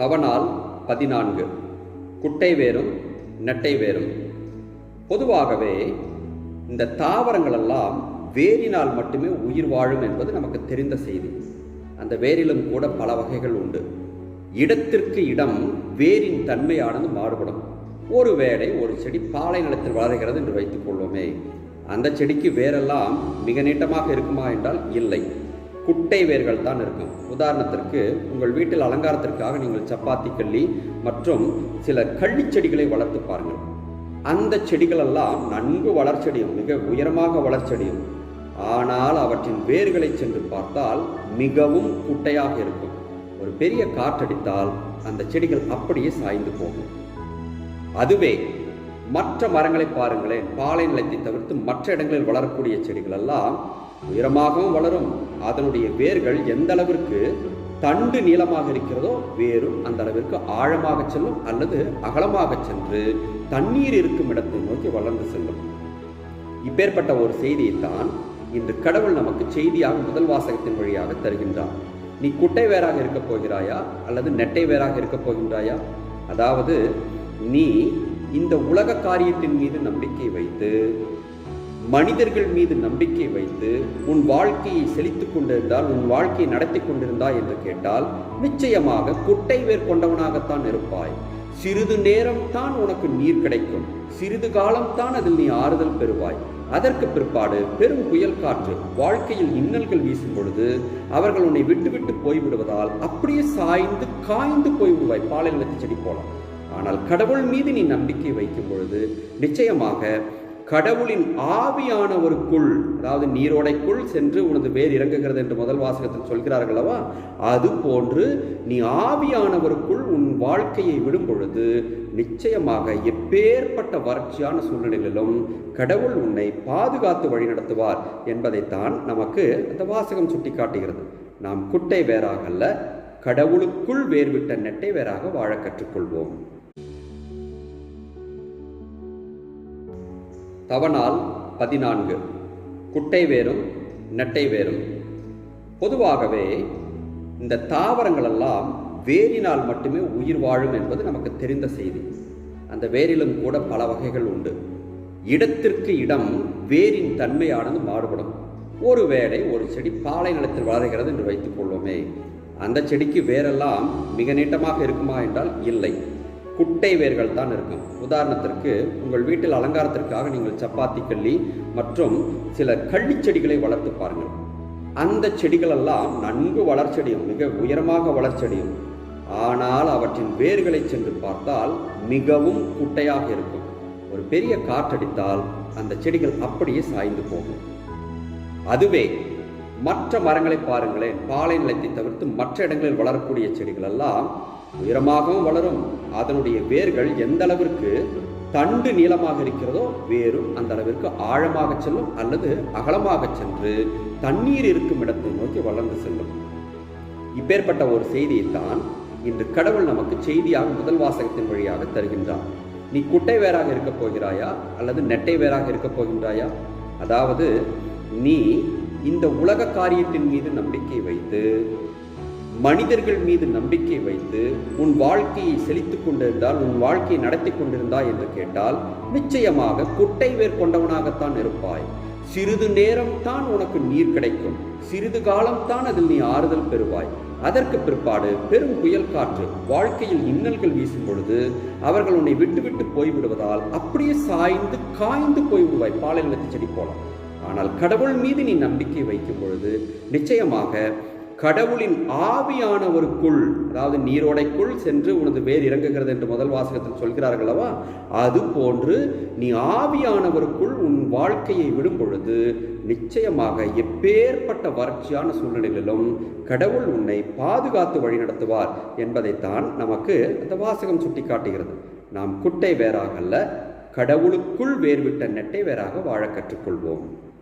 தவனால் பதினான்கு. குட்டை வேரும் நெட்டை வேரும். பொதுவாகவே இந்த தாவரங்கள் எல்லாம் வேரினால் மட்டுமே உயிர் வாழும் என்பது நமக்கு தெரிந்த செய்தி. அந்த வேரிலும் கூட பல வகைகள் உண்டு. இடத்திற்கு இடம் வேரின் தன்மையானது மாறுபடும். ஒருவேளை ஒரு செடி பாலை நிலத்தில் வளர்கிறது என்று வைத்துக் கொள்வோமே. அந்த செடிக்கு வேரெல்லாம் மிக நீட்டமாக இருக்குமா என்றால் இல்லை. குட்டை வேர்கள் தான் இருக்கும். உதாரணத்திற்கு உங்கள் வீட்டில் அலங்காரத்திற்காக நீங்கள் சப்பாத்தி கள்ளி மற்றும் சில கள்ளி செடிகளை வளர்த்து பாருங்கள். அந்த செடிகளெல்லாம் நன்கு வளர்ச்சடியும் மிக உயரமாக வளர்ச்சடியும். ஆனால் அவற்றின் வேர்களை சென்று பார்த்தால் மிகவும் குட்டையாக இருக்கும். ஒரு பெரிய காற்றடித்தால் அந்த செடிகள் அப்படியே சாய்ந்து போகும். அதுவே மற்ற மரங்களை பாருங்களேன் பாலை நிலத்தை தவிர்த்து மற்ற இடங்களில் வளரக்கூடிய செடிகள் எல்லாம் உயரமாகவும் வளரும். அதனுடைய வேர்கள் எந்த அளவிற்கு தண்டு நீளமாக இருக்கிறதோ வேரும் அந்த அளவிற்கு ஆழமாக செல்லும் அல்லது அகலமாக சென்று தண்ணீர் இருக்கும் இடத்தை நோக்கி வளர்ந்து செல்லும். இப்பேற்பட்ட ஒரு செய்தியைத்தான் இன்று கடவுள் நமக்கு செய்தியாக முதல் வாசகத்தின் வழியாக தருகின்றார். நீ குட்டை வேறாக இருக்கப் போகிறாயா அல்லது நெட்டை வேறாக இருக்கப் போகின்றாயா? அதாவது நீ இந்த உலக காரியத்தின் மீது நம்பிக்கை வைத்து மனிதர்கள் மீது நம்பிக்கை வைத்து உன் வாழ்க்கையை செழித்துக் கொண்டிருந்தால் உன் வாழ்க்கையை நடத்தி கொண்டிருந்தாய் என்று கேட்டால் நிச்சயமாக குட்டை வேர் கொண்டவனாகத்தான் இருப்பாய். சிறிது நேரம் தான் உனக்கு நீர் கிடைக்கும். சிறிது காலம் தான் அதில் நீ ஆறுதல் பெறுவாய். அதற்கு பிற்பாடு பெரும் புயல் காற்று வாழ்க்கையில் இன்னல்கள் வீசும் பொழுது அவர்கள் உன்னை விட்டுவிட்டு போய்விடுவதால் அப்படியே சாய்ந்து காய்ந்து போய்விடுவாய். பாலை நிலத்து செடி போலாம் ஆனால் கடவுள் மீது நீ நம்பிக்கை வைக்கும் பொழுது நிச்சயமாக கடவுளின் ஆவியானவருக்குள் அதாவது நீரோடைக்குள் சென்று உனது வேர் இறங்குகிறது என்று முதல் வாசகத்தில் சொல்கிறார்கள் அல்லவா? அது போன்று நீ ஆவியானவருக்குள் உன் வாழ்க்கையை விடும் பொழுது நிச்சயமாக எப்பேற்பட்ட வறட்சியான சூழ்நிலைகளிலும் கடவுள் உன்னை பாதுகாத்து வழி நடத்துவார் என்பதைத்தான் நமக்கு அந்த வாசகம் சுட்டி காட்டுகிறது நாம் குட்டை வேறாக அல்ல கடவுளுக்குள் வேர்விட்ட நெட்டை வேறாக வாழ கற்றுக்கொள்வோம். தவனால் பதினான்கு. குட்டை வேரும் நெட்டை வேரும். பொதுவாகவே இந்த தாவரங்கள் எல்லாம் வேரினால் மட்டுமே உயிர் வாழும் என்பது நமக்கு தெரிந்த செய்தி. அந்த வேரிலும் கூட பல வகைகள் உண்டு. இடத்திற்கு இடம் வேரின் தன்மையானது மாறுபடும். ஒருவேளை ஒரு செடி பாலை நிலத்தில் வளர்கிறது என்று வைத்துக் கொள்வோமே. அந்த செடிக்கு வேரெல்லாம் மிக நீட்டமாக இருக்குமா என்றால் இல்லை. குட்டை வேர்கள் தான் இருக்கும். உதாரணத்திற்கு உங்கள் வீட்டில் அலங்காரத்திற்காக நீங்கள் சப்பாத்தி கள்ளி மற்றும் சில கள்ளி செடிகளை வளர்த்து பாருங்கள். அந்த செடிகளெல்லாம் நன்கு வளர்ச்சடியும் மிக உயரமாக வளர்ச்சடியும். ஆனால் அவற்றின் வேர்களை சென்று பார்த்தால் மிகவும் குட்டையாக இருக்கும். ஒரு பெரிய காற்றடித்தால் அந்த செடிகள் அப்படியே சாய்ந்து போகும். அதுவே மற்ற மரங்களை பாருங்களேன். பாலை நிலத்தை தவிர்த்து மற்ற இடங்களில் வளரக்கூடிய செடிகள் எல்லாம் உயரமாகவும் வளரும். அதனுடைய வேர்கள் எந்த அளவிற்கு தண்டு நீளமாக இருக்கிறதோ வேரும் அந்த அளவிற்கு ஆழமாக செல்லும் அல்லது அகலமாக சென்று தண்ணீர் இருக்கும் இடத்தை நோக்கி வளர்ந்து செல்லும். இப்பேற்பட்ட ஒரு செய்தியைத்தான் இன்று கடவுள் நமக்கு செய்தியாக முதல் வாசகத்தின் வழியாக தருகின்றார். நீ குட்டை வேறாக இருக்கப் போகிறாயா அல்லது நெட்டை வேறாக இருக்கப் போகின்றாயா? அதாவது நீ இந்த உலக காரியத்தின் மீது நம்பிக்கை வைத்து மனிதர்கள் மீது நம்பிக்கை வைத்து உன் வாழ்க்கையை செழித்துக் கொண்டிருந்தால் உன் வாழ்க்கையை நடத்தி கொண்டிருந்தாய் என்று கேட்டால் நிச்சயமாக குட்டை வேர் கொண்டவனாகத்தான் இருப்பாய். சிறிது நேரம் தான் உனக்கு நீர் கிடைக்கும். சிறிது காலம் தான் அதில் நீ ஆறுதல் பெறுவாய். அதற்கு பிற்பாடு பெரும் புயல் காற்று வாழ்க்கையில் இன்னல்கள் வீசும் பொழுது அவர்கள் உன்னை விட்டுவிட்டு போய்விடுவதால் அப்படியே சாய்ந்து காய்ந்து போய்விடுவாய். பாலை நிலத்து செடி போல. ஆனால் கடவுள் மீது நீ நம்பிக்கை வைக்கும் பொழுது நிச்சயமாக கடவுளின் ஆவியானவருக்குள் அதாவது நீரோடைக்குள் சென்று உனது வேர் இறங்குகிறது என்று முதல் வாசகத்தில் சொல்கிறார்கள் அல்லவா? அது போன்று நீ ஆவியானவருக்குள் உன் வாழ்க்கையை விடும் பொழுது நிச்சயமாக எப்பேற்பட்ட வறட்சியான சூழ்நிலைகளிலும் கடவுள் உன்னை பாதுகாத்து வழிநடத்துவார் என்பதைத்தான் நமக்கு அந்த வாசகம் சுட்டி காட்டுகிறது நாம் குட்டை வேறாக அல்ல கடவுளுக்குள் வேர்விட்ட நெட்டை வேறாக வாழ கற்றுக்கொள்வோம்.